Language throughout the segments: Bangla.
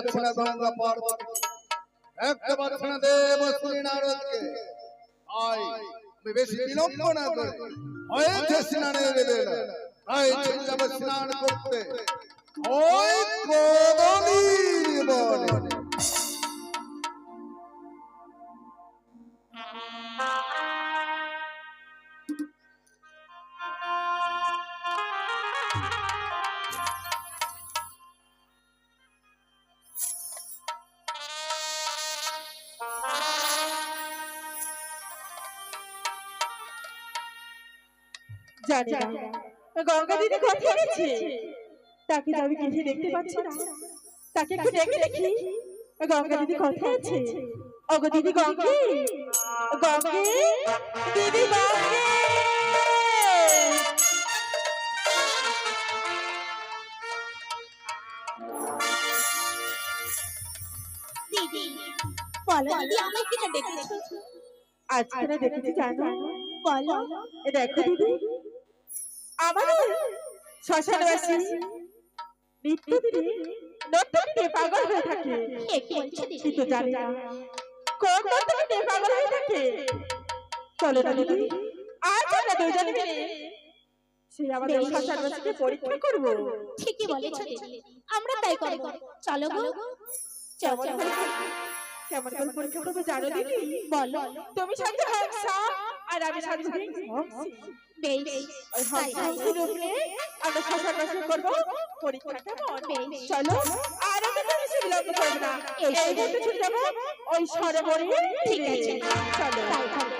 পাচ্ছি না গঙ্গা পর্বত দেখতে পাচ্ছি না দেব শ্রী নারদকে। আমি বেশি বিলম্ব না করে। হয়েছে স্নানের দেবে স্নান করতে। ওই কদলীর বনে। জানি না গঙ্গা দিদি কোথায় গেছে তাকে তো আমি কিছু দেখতে পাচ্ছি না। তাকে একটু ডেকে দেখি। গঙ্গা দিদি কোথায় আছে। ওগো দিদি গঙ্গে। গঙ্গে। দিদি গঙ্গে। বলো দিদি আজকে না দেখেছি জানো? বলো। এ দেখো দিদি। আমাদের শ্মশানবাসী নিত্যদিনে নর্তকীতে পাগল হয়ে থাকে। কে বলছো জানি। না কোন নর্তকীতে পাগল হয়ে থাকে? চলো না দিদি আজ আমরা দুজনে মিলে সে আমাদের শ্মশানবাসীকে পরীক্ষা করব। ঠিকই বলেছ আমরা তাই করব। চলো গো। চলো কেমন করে পরীক্ষা করব জানো দিদি? বলো। তুমি সাথে হংসা আর আমি শ্মশানবাসী করব। চলো আর আমি কোনো বেশি বিলম্ব করব না। এই এসো। মুহূর্তে ছুটে যাব ওই সরোবরে ঠিক আছে। চলো।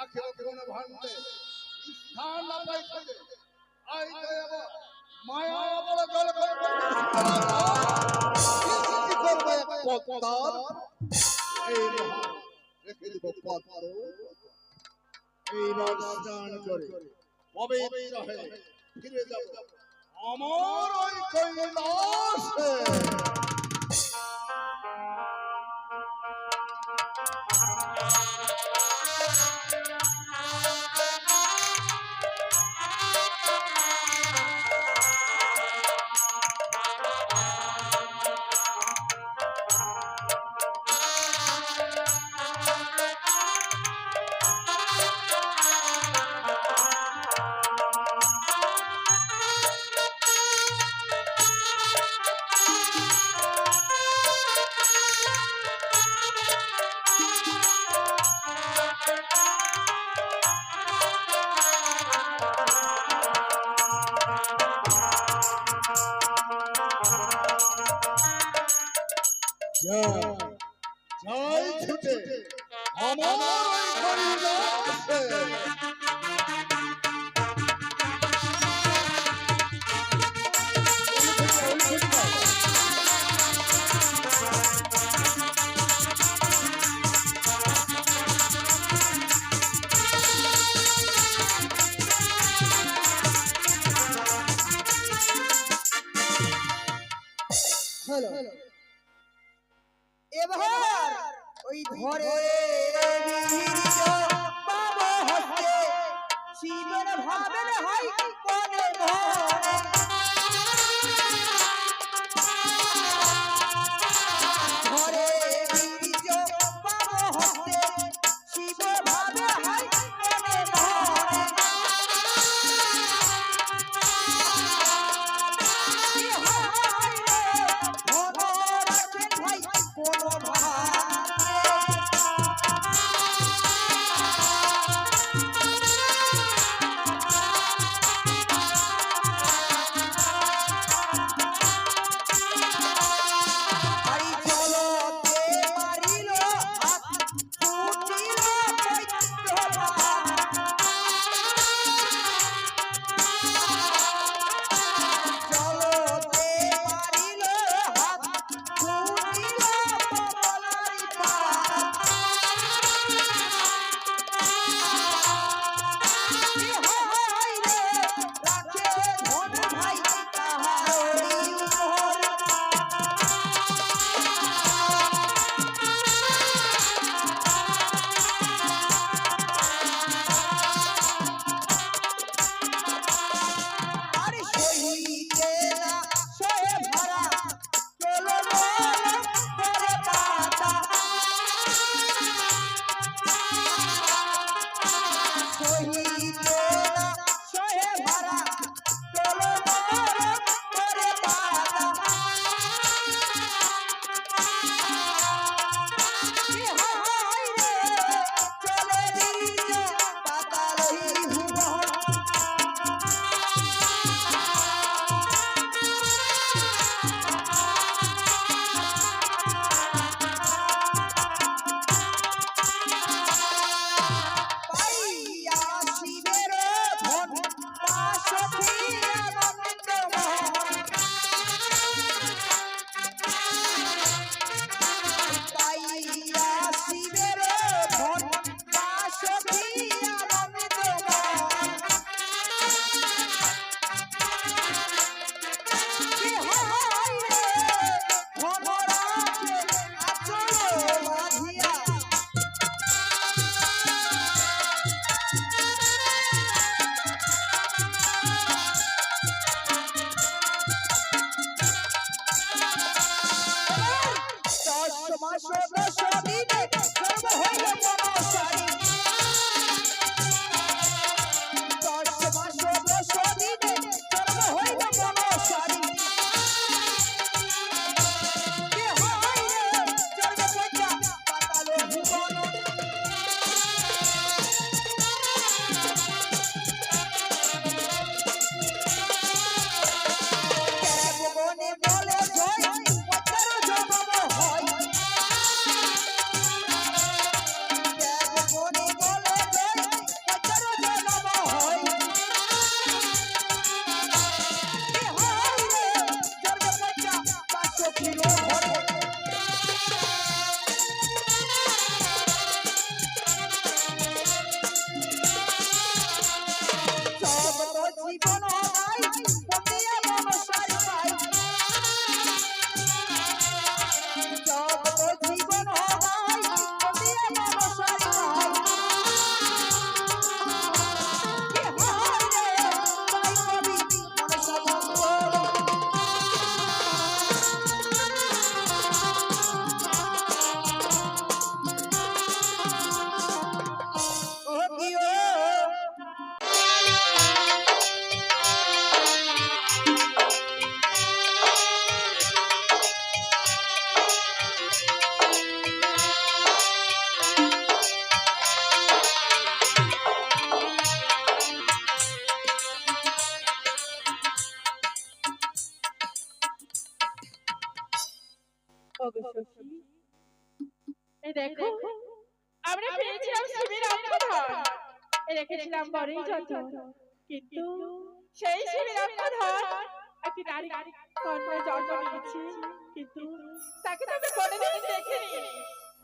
রাখিল কোন ভান্ডে স্থান না পাই থাকে আই দেব মায়া বলে জল করবে কি করবে এক পদ্মার এই রেখে দিব পদ্ম এইবার স্নান করে ওই কৈলাসে। hello. hello.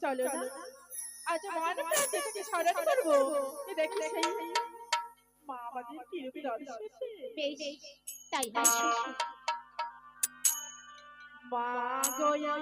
চলো না? আজ মন থেকে স্মরণ করব। দেখলে সেই মা আমাদের কিরূপে দর্শন বেশ। তাই না মা গোয়া।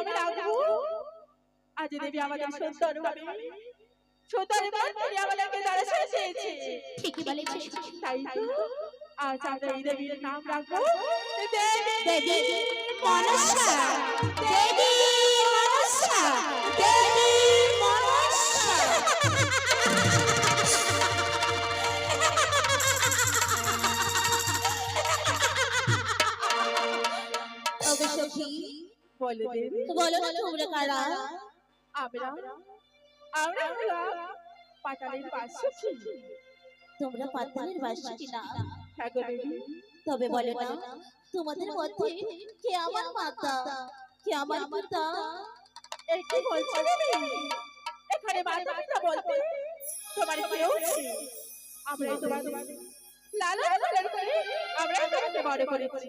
নামে রাখব আজ দেবী আমাদের সুন্দর ভাবে সুন্দর তুমি আমাদেরকে দ্বারা দিয়েছে ঠিকই বলেছিস। তাই তো আজ আমরা এই দেবীর নাম রাখব। দেবী দেবী মনসা। দেবী মনসা। দেবী বলে বলো তোমরা কারা? আমরা? আমরা? হলাম পাতালের পাশে তোমরা পাতালের বাসী না হ্যাঁ গো দেবী তবে বলো না তোমাদের মধ্যে কে আমার মাতা? কে আমার পিতা? এই কি বলছো দেবী এখানে মাতা পিতা বলতে তোমার কেউ। আমরা তোমার লালন পালন করে আমরা তোমাকে বড় করেছি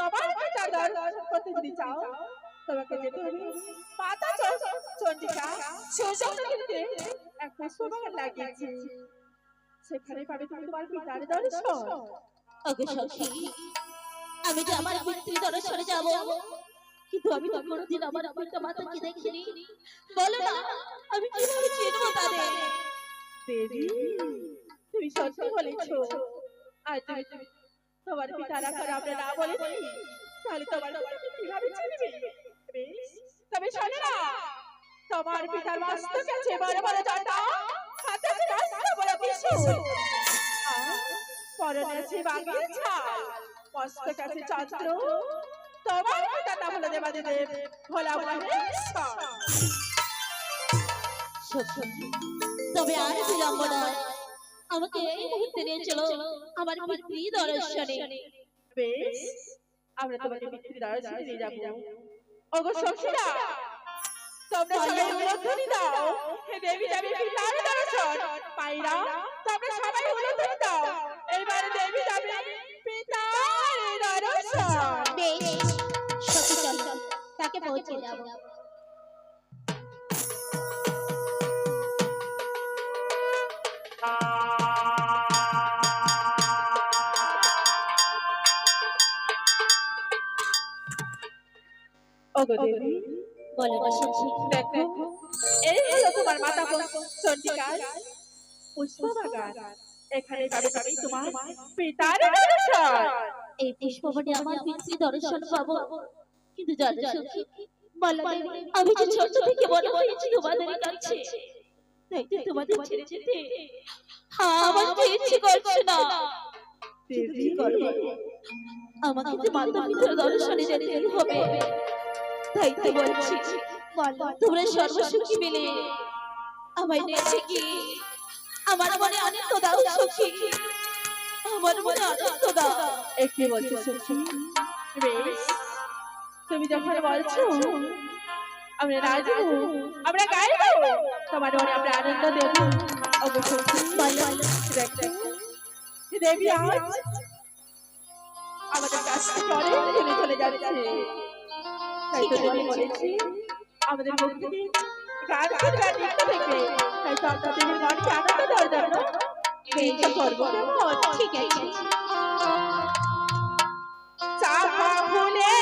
তোমার পিতার করতে যদি চাও। তোমাকে যেতে হবে মাতা চন্ডিকা সুশক্তি এক পুষ্পবাগান লাগিয়েছে। সেখানে পাবে তুমি তোমার পিতার দর্শন। ওগো সখী আমি যে আমার পিতৃ দর্শনে যাব কিন্তু আমি তো কোনোদিন আমার পিতা মাতাকে দেখিনি। বলো না আমি কীভাবে চিনবো তাদের? দেবী তুমি সত্যি বলেছ তুমি তোমার পিতার আকার আমরা না বলেছি তাহলে তোমার কীভাবে বেশ, তবে শোনো না। তোমার পিতার মস্তক আছে বড় বড় জটা হাতে আছে রাস্তা বড় কিছু পরনে আছে তোমার পিতা নাম হলো মহেশ্বর সখী তবে আর বিলম্ব নয়। আমাকে এই মুহূর্তে নিয়ে চলো আমার পিতৃ দর্শনে বেশ আমরা তোমাকে পিতৃ দর্শনে নিয়ে যাব ওগো সখীরা তোমরা সবাই উলধ্বনি দাও হে দেবী দেবী পিতার দর্শন পাইরা তোমরা সবাই উলধ্বনি দাও এইবার দেবী দেবী পিতার দর্শন বেশ সখী চল তাকে পৌঁছে যাব বলো দেখো। এই হলো তোমার মাতা চন্ডিকার পুষ্পবাগান। এখানে যাবে যাবে তোমার পিতার দর্শন এই পুষ্পবনে আমার পিতৃ দর্শন পাবো। কিন্তু জানো সখী বলো আমি যে ছোট থেকে বড় হয়েছি তোমাদের কাছে। তাই তো তোমাদের ছেড়ে যেতে। হ্যাঁ আমার তো ইচ্ছে করছে না। আমাকে তো মাতা পিতার দর্শনে যেতে হবে। তাই তো বলছি তোমরা সর্বসুখী মিলে আমায় নিয়েছে কি? আমার মনে আনন্দ দাও সখী। আমার মনে আনন্দ দাও। একটি বলছো সখী। বেশ। তুমি যখন বলছো আমরা নাচবো আমরা গাইবো তোমার মনে আমরা আনন্দ দেব। দেখো। দেবী আজ আমাদের কাছ থেকে অনেক চলে যাচ্ছে। তাই তো দেবী বলেছি আমাদের মুখ থেকে গান করবে আর নৃত্য দেখবে তাই তো আমরা দেবীর মনকে আনন্দ দেওয়ার জন্য নৃত্য করব ঠিক আছে। চাপা ফুলের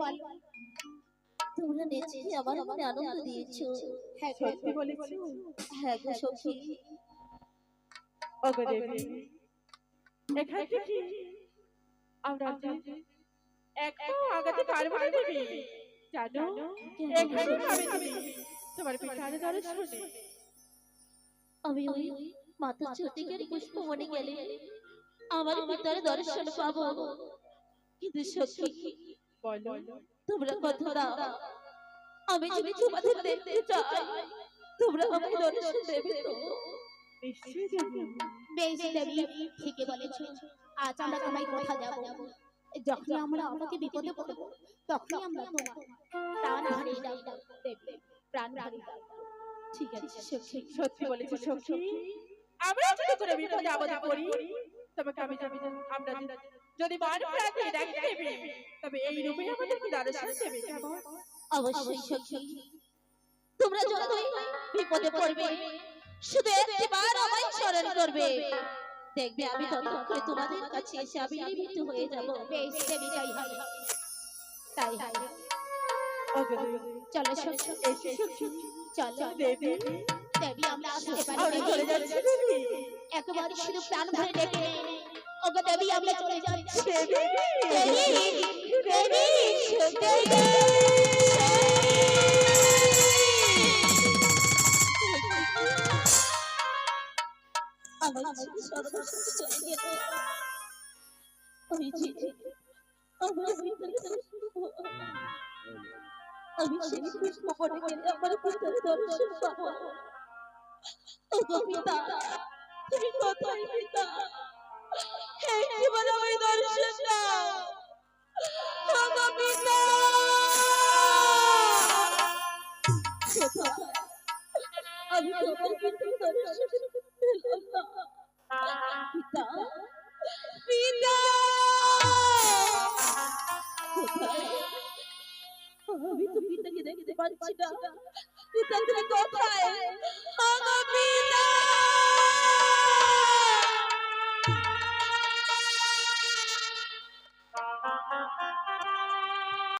বল তোমরা নেচে আমার মনে আনন্দ দিয়েছ? হ্যাঁ সত্যি বলেছি? হ্যাঁ গো সখী ওগো দেবী এখান থেকে আমরা এক পাও আগাতে পারব না দেবী। জানো এখানে পাবে তুমি তোমার পিতার দর্শনে আমি ওই মাতা চটিকের পুষ্প মনে গেলে আমার পিতার দর্শন পাবো। কিন্তু সখী বলো তোমরা কথা দাও। আমি যদি তোমাদের দেখতে চাই তোমরা আমাকে দর্শন দেবে তো? নিশ্চয়ই দেবী। বেশ দেবী ঠিকই বলেছ। আজ আমরা তোমায় কথা যাব যখন আমরা আমাকে বিপদে পড়ব তখন আমরা তোমার প্রাণ হারিয়ে ডাকবো দেবী। প্রাণ হারিয়ে ডাকবো ঠিক আছে সত্যি বলেছি আমরা যদি কোনো বিপদে আপদে পড়ি তোমাকে আমি আমরা যদি- মান প্রাণে ডাকি দেবী তবে এই রূপে আমাদেরকে দর্শন দেবে। কেমন অবশ্যই সখী। তোমরা যতই বিপদে পড়বে শুধু একটিবার আমায় স্মরণ করবে। দেখবে আমি ততক্ষণে তোমাদের কাছে এসে আমি নিভৃত হয়ে যাব। বেশ দেবী তাই হবে। তাই হবে। চলো চলো দেবী। দেবী। আমরা আসতে পারি। চলে যাচ্ছি দেবী। একেবারে শুধু প্রাণ ভরে ডেকে ওগো দেবী আমরা চলে যাচ্ছি। চলে গেল আমি সেই গেলে আমার পিতার দর্শন পাবো। ওগো পিতা তুমি কোথায় পিতা? আমি তো পিতাকে দেখতে পাচ্ছি না। পিতা কোথায়? আমার পিতা!